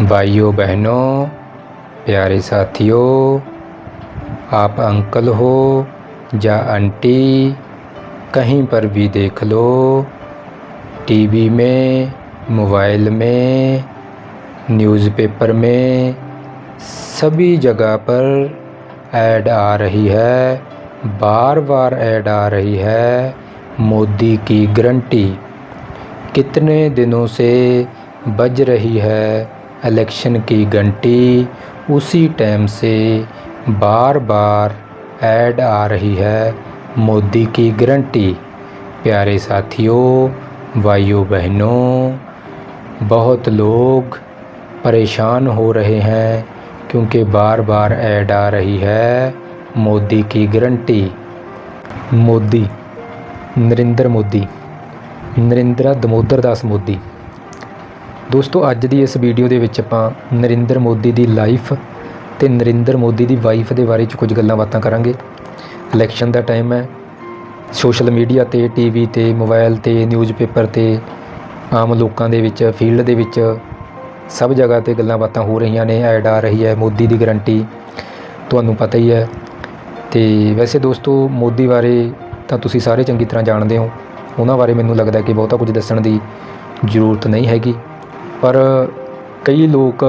भाइयों, बहनों, प्यारे साथियों, आप अंकल हो या आंटी, कहीं पर भी देख लो, टीवी में, मोबाइल में, न्यूज़पेपर में, सभी जगह पर ऐड आ रही है बार बार ऐड आ रही है मोदी की गारंटी। कितने दिनों से बज रही है इलेक्शन की घंटी उसी टाइम से बार बार ऐड आ रही है मोदी की गारंटी प्यारे साथियों, भाइयों, बहनों, बहुत लोग परेशान हो रहे हैं क्योंकि बार बार ऐड आ रही है मोदी की गारंटी मोदी, नरेंद्र मोदी, नरेंद्र दमोदर दास मोदी। ਦੋਸਤੋ, ਅੱਜ ਦੀ ਇਸ ਵੀਡੀਓ ਦੇ ਵਿੱਚ ਆਪਾਂ ਨਰਿੰਦਰ ਮੋਦੀ ਦੀ ਲਾਈਫ ਤੇ ਨਰਿੰਦਰ ਮੋਦੀ ਦੀ ਵਾਈਫ ਦੇ ਬਾਰੇ ਚ ਕੁਝ ਗੱਲਾਂ ਬਾਤਾਂ ਕਰਾਂਗੇ। ਇਲੈਕਸ਼ਨ ਦਾ ਟਾਈਮ ਹੈ। ਸੋਸ਼ਲ ਮੀਡੀਆ ਤੇ ਟੀਵੀ ਤੇ ਮੋਬਾਈਲ ਤੇ ਨਿਊਜ਼ਪੇਪਰ ਤੇ, ਆਮ ਲੋਕਾਂ ਦੇ ਵਿੱਚ ਫੀਲਡ ਦੇ ਵਿੱਚ ਸਭ ਜਗ੍ਹਾ ਤੇ ਗੱਲਾਂ ਬਾਤਾਂ ਹੋ ਰਹੀਆਂ ਨੇ। ਐਡ ਆ ਰਹੀ ਹੈ ਮੋਦੀ ਦੀ ਗਰੰਟੀ ਤੁਹਾਨੂੰ ਪਤਾ ਹੀ ਹੈ। ਤੇ ਵੈਸੇ ਦੋਸਤੋ, ਮੋਦੀ ਬਾਰੇ ਤਾਂ ਤੁਸੀਂ ਸਾਰੇ ਚੰਗੀ ਤਰ੍ਹਾਂ ਜਾਣਦੇ ਹੋ। ਉਹਨਾਂ ਬਾਰੇ ਮੈਨੂੰ ਲੱਗਦਾ ਕਿ ਬਹੁਤਾ ਕੁਝ ਦੱਸਣ ਦੀ ਜ਼ਰੂਰਤ ਨਹੀਂ ਹੈਗੀ। ਪਰ ਕਈ ਲੋਕ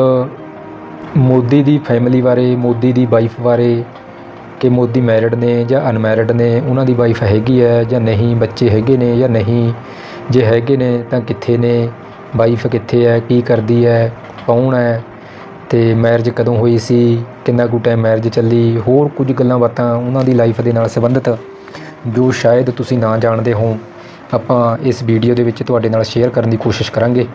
ਮੋਦੀ ਦੀ ਫੈਮਿਲੀ ਬਾਰੇ, ਮੋਦੀ ਦੀ ਵਾਈਫ ਬਾਰੇ ਕਿ ਮੋਦੀ ਮੈਰਿਡ ਨੇ ਜਾਂ ਅਨਮੈਰਿਡ ਨੇ, ਉਹਨਾਂ ਦੀ ਵਾਈਫ ਹੈਗੀ ਹੈ ਜਾਂ ਨਹੀਂ, ਬੱਚੇ ਹੈਗੇ ਨੇ ਜਾਂ ਨਹੀਂ, ਜੇ ਹੈਗੇ ਨੇ ਤਾਂ ਕਿੱਥੇ ਨੇ ਵਾਈਫ ਕਿੱਥੇ ਹੈ, ਕੀ ਕਰਦੀ ਹੈ, ਕੌਣ ਹੈ, ਤੇ ਮੈਰਿਜ ਕਦੋਂ ਹੋਈ ਸੀ, ਕਿੰਨਾ ਕੁ ਟਾਈਮ ਮੈਰਿਜ ਚੱਲੀ, ਹੋਰ ਕੁਝ ਗੱਲਾਂ ਬਾਤਾਂ ਉਹਨਾਂ ਦੀ ਲਾਈਫ ਦੇ ਨਾਲ ਸੰਬੰਧਿਤ ਜੋ ਸ਼ਾਇਦ ਤੁਸੀਂ ਨਾ ਜਾਣਦੇ ਹੋ, ਆਪਾਂ ਇਸ ਵੀਡੀਓ ਦੇ ਵਿੱਚ ਤੁਹਾਡੇ ਨਾਲ ਸ਼ੇਅਰ ਕਰਨ ਦੀ ਕੋਸ਼ਿਸ਼ ਕਰਾਂਗੇ।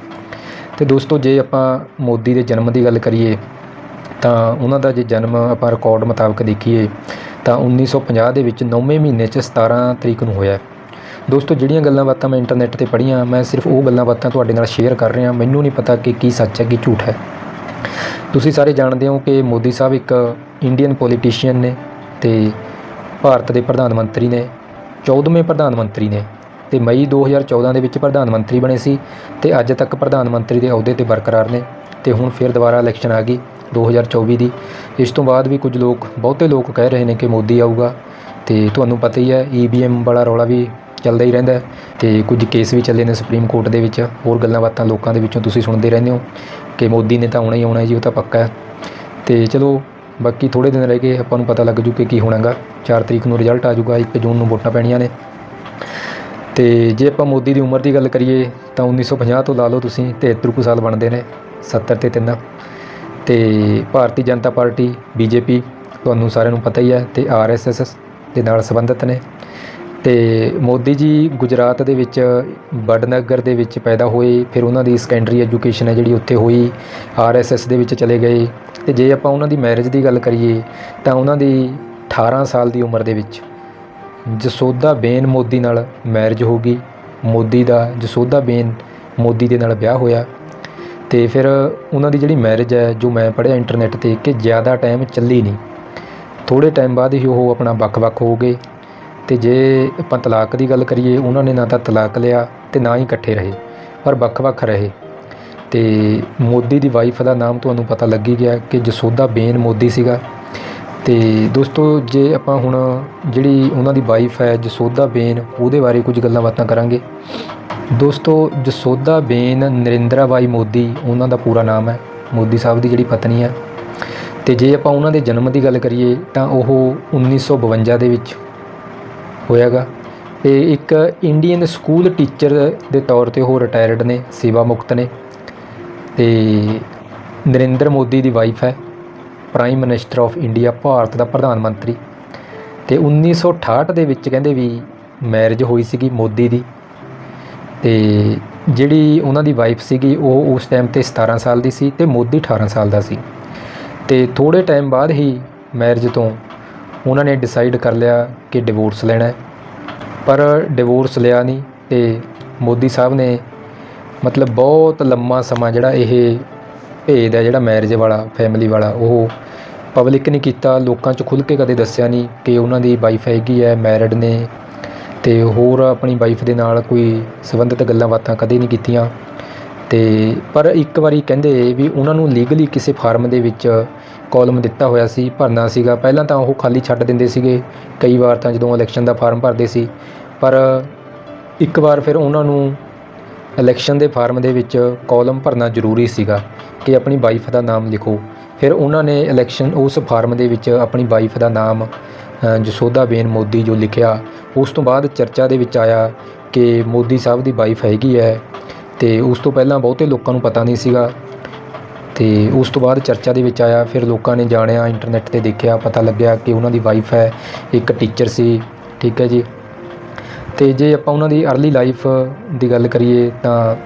ਤੇ ਦੋਸਤੋ, ਜੇ ਆਪਾਂ ਮੋਦੀ ਦੇ ਜਨਮ ਦੀ ਗੱਲ ਕਰੀਏ, ਤਾਂ ਉਹਨਾਂ ਦਾ ਜੇ ਜਨਮ ਆਪਾਂ ਰਿਕਾਰਡ ਮੁਤਾਬਕ ਦੇਖੀਏ, ਤਾਂ 1950 ਦੇ ਵਿੱਚ 9ਵੇਂ ਮਹੀਨੇ 'ਚ 17 ਤਰੀਕ ਨੂੰ ਹੋਇਆ। ਦੋਸਤੋ, ਜਿਹੜੀਆਂ ਗੱਲਾਂ ਬਾਤਾਂ ਮੈਂ ਇੰਟਰਨੈਟ ਤੇ ਪੜ੍ਹੀਆਂ, ਮੈਂ ਸਿਰਫ ਉਹ ਗੱਲਾਂ ਬਾਤਾਂ ਤੁਹਾਡੇ ਨਾਲ ਸ਼ੇਅਰ ਕਰ ਰਿਹਾ, ਮੈਨੂੰ ਨਹੀਂ ਪਤਾ ਕਿ ਕੀ ਸੱਚ ਹੈ, ਕੀ ਝੂਠ ਹੈ। ਤੁਸੀਂ ਸਾਰੇ ਜਾਣਦੇ ਹੋ ਕਿ ਮੋਦੀ ਸਾਹਿਬ ਇੱਕ ਇੰਡੀਅਨ ਪੋਲੀਟੀਸ਼ੀਅਨ ਨੇ ਤੇ ਭਾਰਤ ਦੇ ਪ੍ਰਧਾਨ ਮੰਤਰੀ ਨੇ 14ਵੇਂ ਪ੍ਰਧਾਨ ਮੰਤਰੀ ਨੇ। ਤੇ ਮਈ 2014 ਦੇ ਵਿੱਚ ਪ੍ਰਧਾਨ ਮੰਤਰੀ ਬਣੇ ਸੀ ਤੇ ਅੱਜ ਤੱਕ ਪ੍ਰਧਾਨ ਮੰਤਰੀ ਦੇ ਅਹੁਦੇ ਤੇ ਬਰਕਰਾਰ ਨੇ ਤੇ ਹੁਣ ਫਿਰ ਦੁਬਾਰਾ ਇਲੈਕਸ਼ਨ ਆ ਗਈ 2024 ਦੀ। ਇਸ ਤੋਂ ਬਾਅਦ ਵੀ ਕੁਝ ਲੋਕ, ਬਹੁਤੇ ਲੋਕ ਕਹਿ ਰਹੇ ਨੇ ਕਿ ਮੋਦੀ ਆਊਗਾ ਤੇ ਤੁਹਾਨੂੰ ਪਤਾ ਹੀ ਹੈ ਈਵੀਐਮ ਵਾਲਾ ਰੌਲਾ ਵੀ ਚੱਲਦਾ ਹੀ ਰਹਿੰਦਾ ਹੈ ਤੇ ਕੁਝ ਕੇਸ ਵੀ ਚੱਲੇ ਨੇ ਸੁਪਰੀਮ ਕੋਰਟ ਦੇ ਵਿੱਚ, ਹੋਰ ਗੱਲਾਂ ਬਾਤਾਂ ਲੋਕਾਂ ਦੇ ਵਿੱਚੋਂ ਤੁਸੀਂ ਸੁਣਦੇ ਰਹਿੰਦੇ ਹੋ ਕਿ ਮੋਦੀ ਨੇ ਤਾਂ ਆਉਣਾ ਹੀ ਆਉਣਾ ਜੀ, ਉਹ ਤਾਂ ਪੱਕਾ ਹੈ। ਤੇ ਚਲੋ, ਬਾਕੀ ਥੋੜੇ ਦਿਨ ਰਹਿ ਗਏ, ਆਪਾਂ ਨੂੰ ਪਤਾ ਲੱਗ ਜੂ ਕਿ ਕੀ ਹੋਣਾਗਾ। 4 ਤਰੀਕ ਨੂੰ ਰਿਜ਼ਲਟ ਆ ਜਾਊਗਾ 1 ਜੂਨ ਨੂੰ ਵੋਟਾਂ ਪੈਣੀਆਂ ਨੇ। ਤੇ ਜੇ ਆਪਾਂ ਮੋਦੀ ਦੀ ਉਮਰ ਦੀ ਗੱਲ ਕਰੀਏ, ਤਾਂ 1950 ਤੋਂ ਲਾ ਲਓ ਤੁਸੀਂ 73 ਕੁ ਸਾਲ ਬਣਦੇ ਨੇ 70 ਤੇ 3 ਤੇ ਭਾਰਤੀ ਜਨਤਾ ਪਾਰਟੀ ਬੀਜੇਪੀ ਤੁਹਾਨੂੰ ਸਾਰਿਆਂ ਨੂੰ ਪਤਾ ਹੀ ਹੈ ਤੇ ਆਰਐਸਐਸ ਦੇ ਨਾਲ ਸੰਬੰਧਿਤ ਨੇ। ਤੇ ਮੋਦੀ ਜੀ ਗੁਜਰਾਤ ਦੇ ਵਿੱਚ, ਵਡਨਗਰ ਦੇ ਵਿੱਚ ਪੈਦਾ ਹੋਏ, ਫਿਰ ਉਹਨਾਂ ਦੀ ਸੈਕੰਡਰੀ ਐਜੂਕੇਸ਼ਨ ਹੈ ਜਿਹੜੀ ਉੱਥੇ ਹੋਈ ਆਰਐਸਐਸ ਦੇ ਵਿੱਚ ਚਲੇ ਗਏ। ਤੇ ਜੇ ਆਪਾਂ ਉਹਨਾਂ ਦੀ ਮੈਰਿਜ ਦੀ ਗੱਲ ਕਰੀਏ, ਤਾਂ ਉਹਨਾਂ ਦੀ 18 ਸਾਲ ਦੀ ਉਮਰ ਦੇ ਵਿੱਚ ਜਸੋਦਾ ਬੇਨ ਮੋਦੀ ਨਾਲ ਮੈਰਿਜ ਹੋ ਗਈ। ਮੋਦੀ ਦਾ ਜਸੋਦਾ ਬੇਨ ਮੋਦੀ ਦੇ ਨਾਲ ਵਿਆਹ ਹੋਇਆ। ਤੇ ਫਿਰ ਉਹਨਾਂ ਦੀ ਜਿਹੜੀ ਮੈਰਿਜ ਹੈ, ਜੋ ਮੈਂ ਪੜ੍ਹਿਆ ਇੰਟਰਨੈਟ ਤੇ, ਕਿ ਜ਼ਿਆਦਾ ਟਾਈਮ ਚੱਲੀ ਨਹੀਂ। ਥੋੜੇ ਟਾਈਮ ਬਾਅਦ ਹੀ ਉਹ ਆਪਣਾ ਵੱਖ-ਵੱਖ ਹੋ ਗਏ। ਤੇ ਜੇ ਆਪਾਂ ਤਲਾਕ ਦੀ ਗੱਲ ਕਰੀਏ, ਉਹਨਾਂ ਨੇ ਨਾ ਤਾਂ ਤਲਾਕ ਲਿਆ ਤੇ ਨਾ ਹੀ ਇਕੱਠੇ ਰਹੇ, ਪਰ ਵੱਖ-ਵੱਖ ਰਹੇ। ਤੇ ਮੋਦੀ ਦੀ ਵਾਈਫ ਦਾ ਨਾਮ ਤੁਹਾਨੂੰ ਪਤਾ ਲੱਗ ਹੀ ਗਿਆ ਕਿ ਜਸੋਦਾ ਬੇਨ ਮੋਦੀ ਸੀਗਾ। ਤੇ ਦੋਸਤੋ, ਜੇ ਆਪਾਂ ਹੁਣ ਜਿਹੜੀ ਉਹਨਾਂ ਦੀ ਵਾਈਫ ਹੈ ਜਸੋਦਾ ਬੇਨ, ਉਹਦੇ ਬਾਰੇ ਕੁਝ ਗੱਲਾਂ ਬਾਤਾਂ ਕਰਾਂਗੇ। ਦੋਸਤੋ ਜਸੋਦਾ ਬੇਨ ਨਰਿੰਦਰਾ ਬਾਈ ਮੋਦੀ, ਉਹਨਾਂ ਦਾ ਪੂਰਾ ਨਾਮ ਹੈ, ਮੋਦੀ ਸਾਹਿਬ ਦੀ ਜਿਹੜੀ ਪਤਨੀ ਹੈ। ਤੇ ਜੇ ਆਪਾਂ ਉਹਨਾਂ ਦੇ ਜਨਮ ਦੀ ਗੱਲ ਕਰੀਏ, ਤਾਂ ਉਹ 1952 ਦੇ ਵਿੱਚ ਹੋਇਆਗਾ। ਤੇ ਇੱਕ ਇੰਡੀਅਨ ਸਕੂਲ ਟੀਚਰ ਦੇ ਤੌਰ ਤੇ ਉਹ ਰਿਟਾਇਰਡ ਨੇ ਸੇਵਾ ਮੁਕਤ ਨੇ। ਤੇ ਨਰਿੰਦਰ ਮੋਦੀ ਦੀ ਵਾਈਫ ਹੈ। Prime minister of India Bharat ਦਾ ਪ੍ਰਧਾਨ ਮੰਤਰੀ ਤੇ 1968 ਦੇ ਵਿੱਚ ਕਹਿੰਦੇ ਵੀ ਮੈਰਿਜ ਹੋਈ ਸੀਗੀ ਮੋਦੀ ਦੀ ਤੇ ਜਿਹੜੀ ਉਹਨਾਂ ਦੀ ਵਾਈਫ ਸੀਗੀ ਉਹ ਉਸ ਟਾਈਮ ਤੇ 17 ਸਾਲ ਦੀ ਸੀ ਤੇ ਮੋਦੀ 18 ਸਾਲ ਦਾ ਸੀ ਤੇ ਥੋੜੇ ਟਾਈਮ ਬਾਅਦ ਹੀ ਮੈਰਿਜ ਤੋਂ ਉਹਨਾਂ ਨੇ ਡਿਸਾਈਡ ਕਰ ਲਿਆ ਕਿ ਡਿਵੋਰਸ ਲੈਣਾ ਹੈ। ਪਰ ਡਿਵੋਰਸ ਲਿਆ ਨਹੀਂ ਤੇ ਮੋਦੀ ਸਾਹਿਬ ਨੇ ਮਤਲਬ ਬਹੁਤ ਲੰਮਾ ਸਮਾਂ ਜਿਹੜਾ ਇਹ ਭੇਦ ਜਿਹੜਾ ਮੈਰਿਜ ਵਾਲਾ ਫੈਮਿਲੀ ਵਾਲਾ, ਉਹ ਪਬਲਿਕ ਨਹੀਂ ਕੀਤਾ, ਲੋਕਾਂ 'ਚ ਖੁੱਲ੍ਹ ਕੇ ਕਦੇ ਦੱਸਿਆ ਨਹੀਂ ਕਿ ਉਹਨਾਂ ਦੀ ਵਾਈਫ ਹੈਗੀ ਹੈ ਮੈਰਿਡ ਨੇ ਤੇ ਹੋਰ ਆਪਣੀ ਵਾਈਫ ਦੇ ਨਾਲ ਕੋਈ ਸੰਬੰਧਿਤ ਗੱਲਾਂ ਬਾਤਾਂ ਕਦੇ ਨਹੀਂ ਕੀਤੀਆਂ। ਤੇ ਪਰ ਇੱਕ ਵਾਰੀ ਕਹਿੰਦੇ ਵੀ ਉਹਨਾਂ ਨੂੰ ਲੀਗਲੀ ਕਿਸੇ ਫਾਰਮ ਦੇ ਵਿੱਚ ਕਾਲਮ ਦਿੱਤਾ ਹੋਇਆ ਸੀ, ਭਰਨਾ ਸੀਗਾ। ਪਹਿਲਾਂ ਤਾਂ ਉਹ ਖਾਲੀ ਛੱਡ ਦਿੰਦੇ ਸੀਗੇ। ਕਈ ਵਾਰ ਤਾਂ ਜਦੋਂ ਇਲੈਕਸ਼ਨ ਦਾ ਫਾਰਮ ਭਰਦੇ ਸੀ। ਪਰ ਇੱਕ ਵਾਰ ਫਿਰ ਉਹਨਾਂ ਨੂੰ ਇਲੈਕਸ਼ਨ ਦੇ ਫਾਰਮ ਦੇ ਵਿੱਚ ਕਾਲਮ ਭਰਨਾ ਜ਼ਰੂਰੀ ਸੀਗਾ ਕਿ ਆਪਣੀ ਵਾਈਫ ਦਾ ਨਾਮ ਲਿਖੋ। ਫਿਰ ਉਹਨਾਂ ਨੇ ਇਲੈਕਸ਼ਨ ਉਸ ਫਾਰਮ ਦੇ ਵਿੱਚ ਆਪਣੀ ਵਾਈਫ ਦਾ ਨਾਮ ਅ, ਜਸੋਦਾਬੇਨ ਮੋਦੀ ਜੋ ਲਿਖਿਆ ਉਸ ਤੋਂ ਬਾਅਦ ਚਰਚਾ ਦੇ ਵਿੱਚ ਆਇਆ ਕਿ ਮੋਦੀ ਸਾਹਿਬ ਦੀ ਵਾਈਫ ਹੈਗੀ ਹੈ ਤੇ ਉਸ ਤੋਂ ਪਹਿਲਾਂ ਬਹੁਤੇ ਲੋਕਾਂ ਨੂੰ ਪਤਾ ਨਹੀਂ ਸੀਗਾ ਤੇ ਉਸ ਤੋਂ ਬਾਅਦ ਚਰਚਾ ਦੇ ਵਿੱਚ ਆਇਆ। ਫਿਰ ਲੋਕਾਂ ਨੇ ਜਾਣਿਆ ਇੰਟਰਨੈਟ ਤੇ ਦੇਖਿਆ ਪਤਾ ਲੱਗਿਆ ਕਿ ਉਹਨਾਂ ਦੀ ਵਾਈਫ ਹੈ ਇੱਕ ਟੀਚਰ ਸੀ ਠੀਕ ਹੈ ਜੀ। ਤੇ ਜੇ ਆਪਾਂ ਉਹਨਾਂ ਦੀ ਅਰਲੀ ਲਾਈਫ ਦੀ ਗੱਲ ਕਰੀਏ ਤਾਂ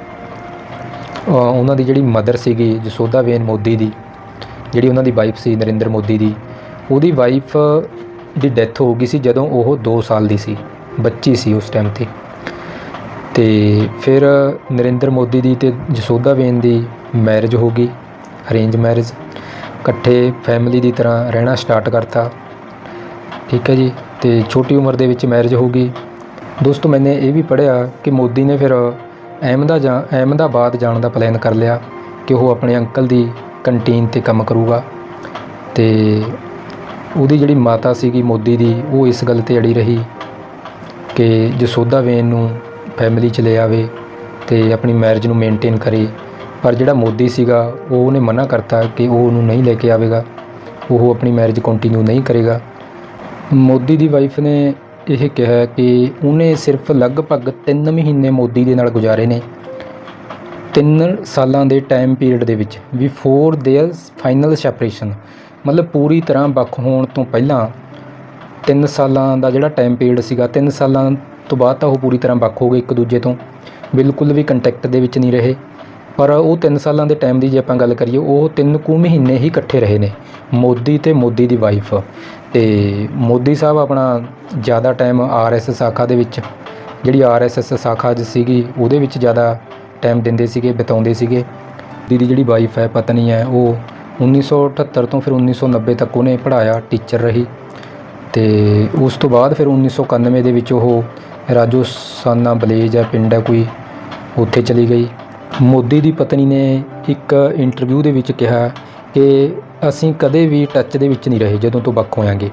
ਉਹਨਾਂ ਦੀ ਜਿਹੜੀ ਮਦਰ ਸੀਗੀ ਜਸੋਦਾਬੇਨ ਮੋਦੀ ਦੀ, ਜਿਹੜੀ ਉਹਨਾਂ ਦੀ ਵਾਈਫ ਸੀ ਨਰਿੰਦਰ ਮੋਦੀ ਦੀ, ਉਹਦੀ ਵਾਈਫ ਦੀ ਡੈਥ ਹੋ ਗਈ ਸੀ ਜਦੋਂ ਉਹ 2 ਸਾਲ ਦੀ ਸੀ, ਬੱਚੀ ਸੀ ਉਸ ਟਾਈਮ ਤੇ। ਤੇ ਫਿਰ ਨਰਿੰਦਰ ਮੋਦੀ ਦੀ ਤੇ ਜਸੋਦਾਬੇਨ ਦੀ ਮੈਰਿਜ ਹੋ ਗਈ ਅਰੇਂਜ ਮੈਰਿਜ ਇਕੱਠੇ ਫੈਮਿਲੀ ਦੀ ਤਰ੍ਹਾਂ ਰਹਿਣਾ ਸਟਾਰਟ ਕਰਤਾ। ਠੀਕ ਹੈ ਜੀ, ਤੇ ਛੋਟੀ ਉਮਰ ਦੇ ਵਿੱਚ ਮੈਰਿਜ ਹੋ ਗਈ ਦੋਸਤੋ, ਮੈਨੇ ਇਹ ਵੀ ਪੜ੍ਹਿਆ ਕਿ ਮੋਦੀ ਨੇ ਫਿਰ ਅਹਿਮਦਾ ਜਾਂ ਅਹਿਮਦਾਬਾਦ ਜਾਣ ਦਾ ਪਲਾਨ ਕਰ ਲਿਆ ਕਿ ਉਹ ਆਪਣੇ ਅੰਕਲ ਦੀ ਕੰਟੀਨ ਤੇ ਕੰਮ ਕਰੂਗਾ। ਤੇ ਉਹਦੀ ਜਿਹੜੀ ਮਾਤਾ ਸੀਗੀ ਮੋਦੀ ਦੀ, ਉਹ ਇਸ ਗੱਲ ਤੇ ਅੜੀ ਰਹੀ ਕਿ ਜਸੋਦਾਬੇਨ ਨੂੰ ਫੈਮਿਲੀ ਚ ਲੈ ਆਵੇ ਤੇ ਆਪਣੀ ਮੈਰਿਜ ਨੂੰ ਮੇਨਟੇਨ ਕਰੇ। ਪਰ ਜਿਹੜਾ ਮੋਦੀ ਸੀਗਾ, ਉਹ ਉਹਨੇ ਮਨਾ ਕਰਤਾ ਕਿ ਉਹ ਉਹਨੂੰ ਨਹੀਂ ਲੈ ਕੇ ਆਵੇਗਾ। ਉਹ ਆਪਣੀ ਮੈਰਿਜ ਕੰਟੀਨਿਊ ਨਹੀਂ ਕਰੇਗਾ। ਮੋਦੀ ਦੀ ਵਾਈਫ ਨੇ ਇਹ ਕਿਹਾ ਕਿ ਉਹਨੇ ਸਿਰਫ ਲਗਭਗ 3 ਮਹੀਨੇ ਮੋਦੀ ਦੇ ਨਾਲ ਗੁਜ਼ਾਰੇ ਨੇ 3 ਸਾਲਾਂ ਦੇ ਟਾਈਮ ਪੀਰੀਅਡ ਦੇ ਵਿੱਚ ਬਿਫੋਰ देयर ਫਾਈਨਲ ਸੈਪਰੇਸ਼ਨ ਮਤਲਬ ਪੂਰੀ ਤਰ੍ਹਾਂ ਵੱਖ ਹੋਣ ਤੋਂ ਪਹਿਲਾਂ 3 ਸਾਲਾਂ ਦਾ ਜਿਹੜਾ ਟਾਈਮ ਪੀਰੀਅਡ ਸੀਗਾ 3 ਸਾਲਾਂ ਤੋਂ ਬਾਅਦ ਤਾਂ ਉਹ ਪੂਰੀ ਤਰ੍ਹਾਂ ਵੱਖ ਹੋ ਗਏ ਇੱਕ ਦੂਜੇ ਤੋਂ ਬਿਲਕੁਲ ਵੀ ਕੰਟੈਕਟ ਦੇ ਵਿੱਚ ਨਹੀਂ ਰਹੇ ਪਰ ਉਹ 3 ਸਾਲਾਂ ਦੇ ਟਾਈਮ ਦੀ ਜੇ ਆਪਾਂ ਗੱਲ ਕਰੀਏ, ਉਹ 3 ਕੁ ਮਹੀਨੇ ਹੀ ਇਕੱਠੇ ਰਹੇ ਨੇ, ਮੋਦੀ ਤੇ ਮੋਦੀ ਦੀ ਵਾਈਫ ਤੇ ਮੋਦੀ ਸਾਹਿਬ ਆਪਣਾ ਜ਼ਿਆਦਾ ਟਾਈਮ ਆਰਐਸ ਸ਼ਾਖਾ ਦੇ ਵਿੱਚ, ਜਿਹੜੀ ਆਰਐਸਐਸ ਸ਼ਾਖਾ ਜ ਸੀਗੀ, ਉਹਦੇ ਵਿੱਚ ਜ਼ਿਆਦਾ ਟਾਈਮ ਦਿੰਦੇ ਸੀਗੇ, ਬਿਤਾਉਂਦੇ ਸੀਗੇ। ਦੀਦੀ ਜਿਹੜੀ ਵਾਈਫ ਹੈ, ਪਤਨੀ ਹੈ, ਉਹ 1978 ਤੋਂ ਫਿਰ 1990 ਤੱਕ ਉਹਨੇ ਪੜ੍ਹਾਇਆ ਟੀਚਰ ਰਹੀ ਤੇ ਉਸ ਤੋਂ ਬਾਅਦ ਫਿਰ 1991 ਦੇ ਵਿੱਚ ਉਹ ਰਾਜੋਸਾਨਾ ਬਲੇਜ ਹੈ, ਪਿੰਡ ਹੈ ਕੋਈ, ਉੱਥੇ ਚਲੀ ਗਈ। ਮੋਦੀ ਦੀ ਪਤਨੀ ਨੇ ਇੱਕ ਇੰਟਰਵਿਊ ਦੇ ਵਿੱਚ ਕਿਹਾ ਕਿ ਅਸੀਂ ਕਦੇ ਵੀ ਟੱਚ ਦੇ ਵਿੱਚ ਨਹੀਂ ਰਹੇ ਜਦੋਂ ਤੋਂ ਵੱਖ ਹੋਇਆਂਗੇ।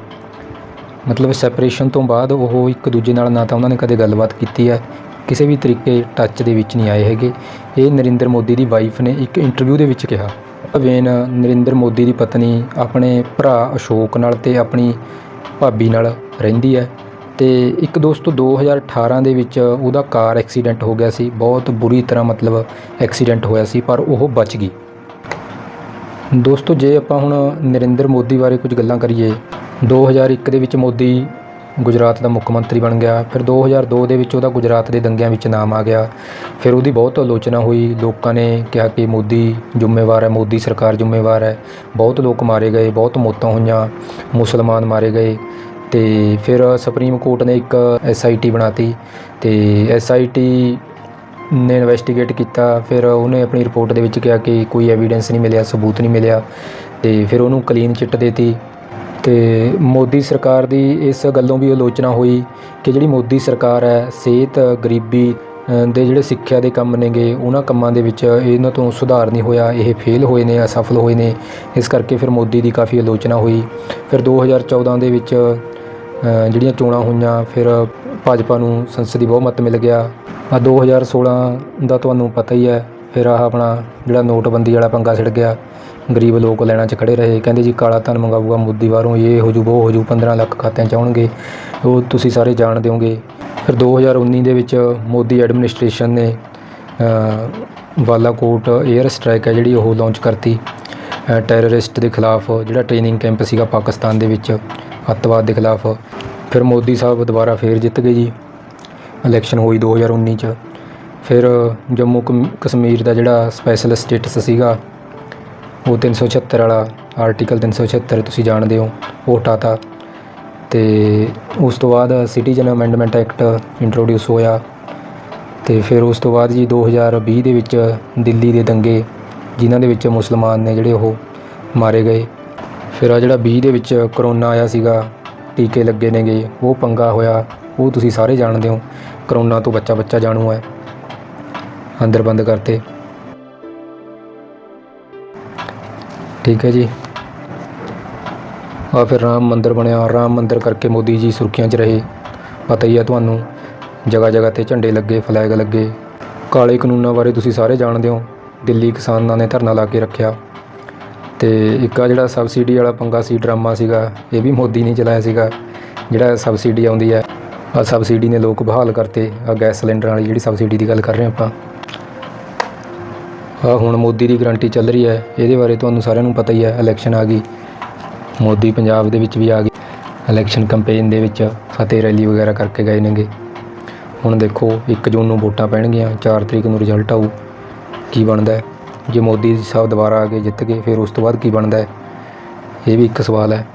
ਮਤਲਬ ਸੈਪਰੇਸ਼ਨ ਤੋਂ ਬਾਅਦ ਉਹ ਇੱਕ ਦੂਜੇ ਨਾਲ ਨਾ ਤਾਂ ਉਹਨਾਂ ਨੇ ਕਦੇ ਗੱਲਬਾਤ ਕੀਤੀ ਹੈ, ਕਿਸੇ ਵੀ ਤਰੀਕੇ ਟੱਚ ਦੇ ਵਿੱਚ ਨਹੀਂ ਆਏ ਹੈਗੇ। ਇਹ ਨਰਿੰਦਰ ਮੋਦੀ ਦੀ ਵਾਈਫ ਨੇ ਇੱਕ ਇੰਟਰਵਿਊ ਦੇ ਵਿੱਚ ਕਿਹਾ। ਵੇਨ ਨਰਿੰਦਰ ਮੋਦੀ ਦੀ ਪਤਨੀ ਆਪਣੇ ਭਰਾ ਅਸ਼ੋਕ ਨਾਲ ਤੇ ਆਪਣੀ ਭਾਬੀ ਨਾਲ ਰਹਿੰਦੀ ਹੈ। ਅਤੇ ਇੱਕ ਦੋਸਤੋ 2018 ਦੇ ਵਿੱਚ ਉਹਦਾ ਕਾਰ ਐਕਸੀਡੈਂਟ ਹੋ ਗਿਆ ਸੀ। ਬਹੁਤ ਬੁਰੀ ਤਰ੍ਹਾਂ ਮਤਲਬ ਐਕਸੀਡੈਂਟ ਹੋਇਆ ਸੀ, ਪਰ ਉਹ ਬਚ ਗਈ। ਦੋਸਤੋ, ਜੇ ਆਪਾਂ ਹੁਣ ਨਰਿੰਦਰ ਮੋਦੀ ਬਾਰੇ ਕੁਝ ਗੱਲਾਂ ਕਰੀਏ 2001 ਦੇ ਵਿੱਚ ਮੋਦੀ ਗੁਜਰਾਤ ਦਾ ਮੁੱਖ ਮੰਤਰੀ ਬਣ ਗਿਆ, ਫਿਰ 2002 ਦੇ ਵਿੱਚ ਉਹਦਾ ਗੁਜਰਾਤ ਦੇ ਦੰਗਿਆਂ ਵਿੱਚ ਨਾਮ ਆ ਗਿਆ, ਫਿਰ ਉਹਦੀ ਬਹੁਤ ਆਲੋਚਨਾ ਹੋਈ। ਲੋਕਾਂ ਨੇ ਕਿਹਾ ਕਿ ਮੋਦੀ ਜ਼ਿੰਮੇਵਾਰ ਹੈ, ਮੋਦੀ ਸਰਕਾਰ ਜ਼ਿੰਮੇਵਾਰ ਹੈ। ਬਹੁਤ ਲੋਕ ਮਾਰੇ ਗਏ, ਬਹੁਤ ਮੌਤਾਂ ਹੋਈਆਂ, ਮੁਸਲਮਾਨ ਮਾਰੇ ਗਏ। ਤੇ ਫਿਰ ਸੁਪਰੀਮ ਕੋਰਟ ਨੇ ਇੱਕ ਐਸਆਈਟੀ ਬਣਾਤੀ ਤੇ ਐਸਆਈਟੀ ਨੇ ਇਨਵੈਸਟੀਗੇਟ ਕੀਤਾ। ਫਿਰ ਉਹਨੇ ਆਪਣੀ ਰਿਪੋਰਟ ਦੇ ਵਿੱਚ ਕਿਹਾ ਕਿ ਕੋਈ ਐਵੀਡੈਂਸ ਨਹੀਂ ਮਿਲਿਆ, ਸਬੂਤ ਨਹੀਂ ਮਿਲਿਆ ਤੇ ਫਿਰ ਉਹਨੂੰ ਕਲੀਨ ਚਿੱਟ ਦੇਤੀ ਤੇ। ਮੋਦੀ ਸਰਕਾਰ ਦੀ ਇਸ ਗੱਲੋਂ ਵੀ ਆਲੋਚਨਾ ਹੋਈ ਕਿ ਜਿਹੜੀ ਮੋਦੀ ਸਰਕਾਰ ਹੈ, ਸਿਹਤ, ਗਰੀਬੀ ਦੇ ਜਿਹੜੇ ਸਿੱਖਿਆ ਦੇ ਕੰਮ ਨੇਗੇ, ਉਹਨਾਂ ਕੰਮਾਂ ਦੇ ਵਿੱਚ ਇਹਨਾਂ ਤੋਂ ਸੁਧਾਰ ਨਹੀਂ ਹੋਇਆ, ਇਹ ਫੇਲ ਹੋਏ ਨੇ, ਅਸਫਲ ਹੋਏ ਨੇ। ਇਸ ਕਰਕੇ ਫਿਰ ਮੋਦੀ ਦੀ ਕਾਫੀ ਆਲੋਚਨਾ ਹੋਈ। ਫਿਰ 2014 ਦੇ ਵਿੱਚ ਜਿਹੜੀਆਂ ਚੋਣਾਂ ਹੋਈਆਂ, ਫਿਰ ਭਾਜਪਾ ਨੂੰ ਸੰਸਦੀ ਬਹੁਮਤ ਮਿਲ ਗਿਆ। ਆ 2016 ਦਾ ਤੁਹਾਨੂੰ ਪਤਾ ਹੀ ਹੈ, ਫਿਰ ਆਹ ਆਪਣਾ ਜਿਹੜਾ ਨੋਟਬੰਦੀ ਵਾਲਾ ਪੰਗਾ ਛਿੜ ਗਿਆ। ਗਰੀਬ ਲੋਕ ਲੈਣਾ 'ਚ ਖੜੇ ਰਹੇ, ਕਹਿੰਦੇ ਜੀ ਕਾਲਾ ਧਨ ਮੰਗਾਊਗਾ ਮੋਦੀ ਬਾਹਰੋਂ, ਇਹ ਹੋ ਜੂ, ਉਹ ਹੋ ਜੂ 15 ਲੱਖ ਖਾਤਿਆਂ 'ਚ ਆਉਣਗੇ। ਉਹ ਤੁਸੀਂ ਸਾਰੇ ਜਾਣ ਹੋਗੇ ਫਿਰ 2019 ਦੇ ਵਿੱਚ ਮੋਦੀ ਐਡਮਿਨਿਸਟ੍ਰੇਸ਼ਨ ਨੇ ਬਾਲਾਕੋਟ 에ਅਰ ਸਟ੍ਰਾਈਕ ਹੈ ਜਿਹੜੀ ਉਹ ਲਾਂਚ ਕਰਤੀ। ਟੈਰਰਿਸਟ ਦੇ ਖਿਲਾਫ, ਜਿਹੜਾ ਟ੍ਰੇਨਿੰਗ ਕੈਂਪ ਸੀਗਾ ਪਾਕਿਸਤਾਨ ਦੇ ਵਿੱਚ, ਅੱਤਵਾਦ ਦੇ ਖਿਲਾਫ, ਫਿਰ ਮੋਦੀ ਸਾਹਿਬ ਦੁਬਾਰਾ ਫੇਰ ਜਿੱਤ ਗਏ ਜੀ। ਇਲੈਕਸ਼ਨ ਹੋਈ 2019 ਚ। ਫਿਰ ਜੰਮੂ ਕਮ- ਕਸ਼ਮੀਰ ਦਾ ਜਿਹੜਾ ਸਪੈਸ਼ਲ ਸਟੇਟਸ ਸੀਗਾ, ਉਹ 376 ਵਾਲਾ ਆਰਟੀਕਲ 376 ਤੁਸੀਂ ਜਾਣਦੇ ਹੋ, ਉਹ ਹਟਾਤਾ ਤੇ ਉਸ ਤੋਂ ਬਾਅਦ ਸਿਟੀਜ਼ਨ ਅਮੈਂਡਮੈਂਟ ਐਕਟ ਇੰਟਰੋਡਿਊਸ ਹੋਇਆ। ਤੇ ਫਿਰ ਉਸ ਤੋਂ ਬਾਅਦ ਜੀ 2020 ਦੇ ਵਿੱਚ ਦਿੱਲੀ ਦੇ ਦੰਗੇ ਜਿਨ੍ਹਾਂ ਦੇ ਵਿੱਚ ਮੁਸਲਮਾਨ ਨੇ ਜਿਹੜੇ ਉਹ ਮਾਰੇ ਗਏ। ਫਿਰ ਆ ਜਿਹੜਾ 20 ਦੇ ਵਿੱਚ ਕਰੋਨਾ ਆਇਆ ਸੀਗਾ, ਟੀਕੇ ਲੱਗੇ ਨੇਗੇ, ਉਹ ਪੰਗਾ ਹੋਇਆ, ਉਹ ਤੁਸੀਂ ਸਾਰੇ ਜਾਣਦੇ ਹੋ, ਕਰੋਨਾ ਤੋਂ ਬੱਚਾ ਬੱਚਾ ਜਾਣੂ ਹੈ। ਅੰਦਰ ਬੰਦ ਕਰਤੇ। ਠੀਕ ਹੈ ਜੀ। ਆ ਫਿਰ ਰਾਮ ਮੰਦਰ ਬਣਿਆ। ਰਾਮ ਮੰਦਰ ਕਰਕੇ ਮੋਦੀ ਜੀ ਸੁਰਖੀਆਂ 'ਚ ਰਹੇ। ਪਤਾ ਹੀ ਆ ਤੁਹਾਨੂੰ, ਜਗ੍ਹਾ ਜਗ੍ਹਾ ਤੇ ਝੰਡੇ ਲੱਗੇ ਫਲੈਗ ਲੱਗੇ। ਕਾਲੇ ਕਾਨੂੰਨਾਂ ਬਾਰੇ ਤੁਸੀਂ ਸਾਰੇ ਜਾਣਦੇ ਹੋ। ਦਿੱਲੀ ਕਿਸਾਨਾਂ ਨੇ ਧਰਨਾ ਲਾ ਕੇ ਰੱਖਿਆ। ਤੇ ਇੱਕ ਆ ਜਿਹੜਾ ਸਬਸਿਡੀ ਵਾਲਾ ਪੰਗਾ ਸੀ, ਡਰਾਮਾ ਸੀਗਾ, ਇਹ ਵੀ ਮੋਦੀ ਨੇ ਚਲਾਇਆ ਸੀਗਾ। ਜਿਹੜਾ ਸਬਸਿਡੀ ਆਉਂਦੀ ਹੈ ਆ ਸਬਸਿਡੀ ਨੇ ਲੋਕ ਬਹਾਲ ਕਰਤੇ ਆ ਗੈਸ ਸਿਲੰਡਰ ਵਾਲੀ ਜਿਹੜੀ ਸਬਸਿਡੀ ਦੀ ਗੱਲ ਕਰ ਰਹੇ ਆਪਾਂ। ਆ ਹੁਣ ਮੋਦੀ ਦੀ ਗਰੰਟੀ ਚੱਲ ਰਹੀ ਹੈ, ਇਹਦੇ ਬਾਰੇ ਤੁਹਾਨੂੰ ਸਾਰਿਆਂ ਨੂੰ ਪਤਾ ਹੀ ਹੈ ਇਲੈਕਸ਼ਨ ਆ ਗਈ। ਮੋਦੀ ਪੰਜਾਬ ਦੇ ਵਿੱਚ ਵੀ ਆ ਗਈ। ਇਲੈਕਸ਼ਨ ਕੈਂਪੇਨ ਦੇ ਵਿੱਚ ਫਤਿਹ ਰੈਲੀ ਵਗੈਰਾ ਕਰਕੇ ਗਏ ਨੇਗੇ। ਹੁਣ ਦੇਖੋ 1 ਜੂਨ ਨੂੰ ਵੋਟਾਂ ਪੈਣਗੀਆਂ 4 ਤਰੀਕ ਨੂੰ ਰਿਜ਼ਲਟ ਆਊ। ਕੀ ਬਣਦਾ ਜੇ ਮੋਦੀ ਸਾਹਿਬ ਦੁਬਾਰਾ ਆ ਕੇ ਜਿੱਤ ਗਏ, ਫਿਰ ਉਸ ਤੋਂ ਬਾਅਦ ਕੀ ਬਣਦਾ ਇਹ ਵੀ ਇੱਕ ਸਵਾਲ ਹੈ।